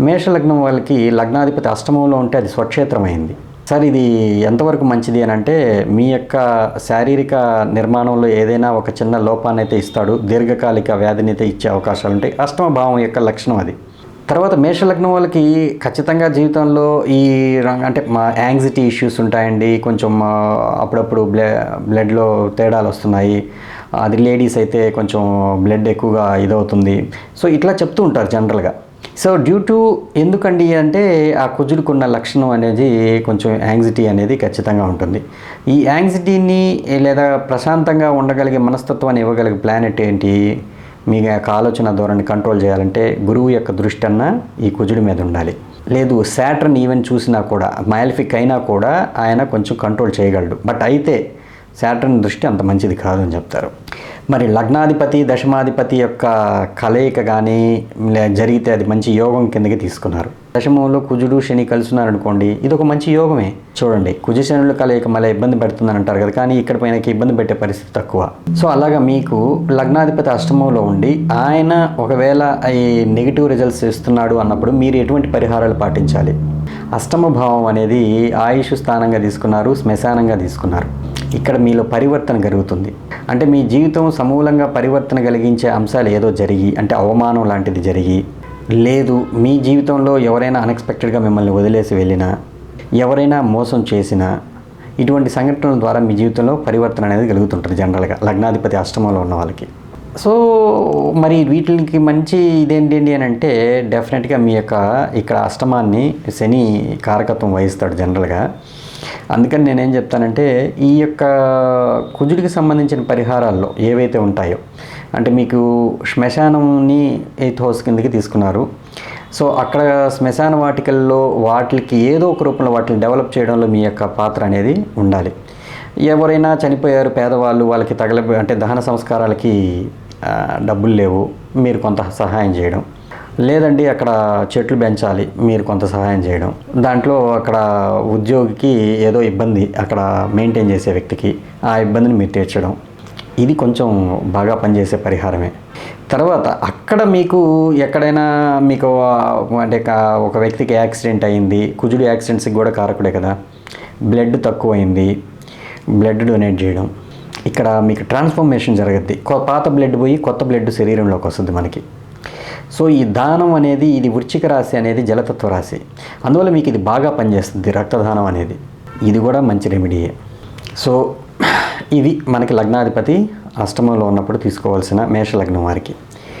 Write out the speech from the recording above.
మేషలగ్నం వాళ్ళకి లగ్నాధిపతి అష్టమంలో ఉంటే అది స్వక్షేత్రమైంది. సార్ ఇది ఎంతవరకు మంచిది అని అంటే మీ యొక్క శారీరక నిర్మాణంలో ఏదైనా ఒక చిన్న లోపాన్ని అయితే ఇస్తాడు దీర్ఘకాలిక వ్యాధిని అయితే ఇచ్చే అవకాశాలు ఉంటాయి. అష్టమ భావం యొక్క లక్షణం అది. తర్వాత మేషలగ్నం వాళ్ళకి ఖచ్చితంగా జీవితంలో ఈ అంటే మా యాంగ్జైటీ ఇష్యూస్ ఉంటాయండి. కొంచెం అప్పుడప్పుడు బ్లడ్ బ్లడ్లో తేడాలు వస్తున్నాయి. అది లేడీస్ అయితే కొంచెం బ్లడ్ ఎక్కువగా ఇదవుతుంది. సో ఇట్లా చెప్తూ ఉంటారు జనరల్గా. సో డ్యూ టు ఎందుకండి అంటే ఆ కుజుడికున్న లక్షణం అనేది కొంచెం యాంగ్జైటీ అనేది ఖచ్చితంగా ఉంటుంది. ఈ యాంగ్జైటీని లేదా ప్రశాంతంగా ఉండగలిగే మనస్తత్వాన్ని ఇవ్వగలిగే ప్లానెట్ ఏంటి? మీ యొక్క ఆలోచన ధోరణి కంట్రోల్ చేయాలంటే గురువు యొక్క దృష్టి అన్న ఈ కుజుడి మీద ఉండాలి. లేదు శాటర్న్ ఈవెన్ చూసినా కూడా మైల్ఫిక్ అయినా కూడా ఆయన కొంచెం కంట్రోల్ చేయగలడు. బట్ అయితే శాటర్న్ దృష్టి అంత మంచిది కాదు అని చెప్తారు. మరి లగ్నాధిపతి దశమాధిపతి యొక్క కలయిక కానీ జరిగితే అది మంచి యోగం కిందకి తీసుకున్నారు. దశమంలో కుజుడు శని కలుసున్నారు అనుకోండి ఇది ఒక మంచి యోగమే. చూడండి కుజ శనుల కలయిక మళ్ళీ ఇబ్బంది పెడుతుందని అంటారు కదా కానీ ఇక్కడ పైనకి ఇబ్బంది పెట్టే పరిస్థితి తక్కువ. సో అలాగా మీకు లగ్నాధిపతి అష్టమంలో ఉండి ఆయన ఒకవేళ ఈ నెగిటివ్ రిజల్ట్స్ ఇస్తున్నాడు అన్నప్పుడు మీరు ఎటువంటి పరిహారాలు పాటించాలి? అష్టమ భావం అనేది ఆయుష్ స్థానంగా తీసుకున్నారు శ్మశానంగా తీసుకున్నారు. ఇక్కడ మీలో పరివర్తన జరుగుతుంది అంటే మీ జీవితం సమూలంగా పరివర్తన కలిగించే అంశాలు ఏదో జరిగి అంటే అవమానం లాంటిది జరిగి లేదు మీ జీవితంలో ఎవరైనా అన్ఎక్స్పెక్టెడ్గా మిమ్మల్ని వదిలేసి వెళ్ళినా ఎవరైనా మోసం చేసినా ఇటువంటి సంఘటనల ద్వారా మీ జీవితంలో పరివర్తన అనేది కలుగుతుంటుంది జనరల్గా లగ్నాధిపతి అష్టమంలో ఉన్న వాళ్ళకి. సో మరి వీటికి మంచి ఇదేంటి అని అంటే డెఫినెట్గా మీ యొక్క ఇక్కడ అష్టమాన్ని శని కారకత్వం వహిస్తాడు జనరల్గా. అందుకని నేనేం చెప్తానంటే ఈ యొక్క కుజుడికి సంబంధించిన పరిహారాల్లో ఏవైతే ఉంటాయో అంటే మీకు శ్మశానంని ఎయిత్ హౌస్ కిందకి తీసుకున్నారు. సో అక్కడ శ్మశాన వాటికల్లో వాటికి ఏదో ఒక రూపంలో వాటిని డెవలప్ చేయడంలో మీ యొక్క పాత్ర అనేది ఉండాలి. ఎవరైనా చనిపోయారు పేదవాళ్ళు వాళ్ళకి తగల అంటే దహన సంస్కారాలకి డబ్బులు లేవు మీరు కొంత సహాయం చేయడం. లేదండి అక్కడ చెట్లు పెంచాలి మీరు కొంత సహాయం చేయడం. దాంట్లో అక్కడ ఉద్యోగికి ఏదో ఇబ్బంది అక్కడ మెయింటైన్ చేసే వ్యక్తికి ఆ ఇబ్బందిని మీరు తీర్చడం. ఇది కొంచెం బాగా పనిచేసే పరిహారమే. తర్వాత అక్కడ మీకు ఎక్కడైనా మీకు అంటే ఒక వ్యక్తికి యాక్సిడెంట్ అయింది కుజుడు యాక్సిడెంట్స్కి కూడా కారకుడే కదా. బ్లడ్ తక్కువైంది బ్లడ్ డొనేట్ చేయడం. ఇక్కడ మీకు ట్రాన్స్ఫర్మేషన్ జరగద్ది. కొ- పాత బ్లడ్ పోయి కొత్త బ్లడ్ శరీరంలోకి వస్తుంది మనకి. సో ఈ దానం అనేది ఇది వృచ్చిక రాశి అనేది జలతత్వ రాశి. అందువల్ల మీకు ఇది బాగా పనిచేస్తుంది రక్తదానం అనేది. ఇది కూడా మంచి రెమెడీయే సో ఇది మనకి లగ్నాధిపతి అష్టమంలో ఉన్నప్పుడు తీసుకోవాల్సిన మేష లగ్నం వారికి.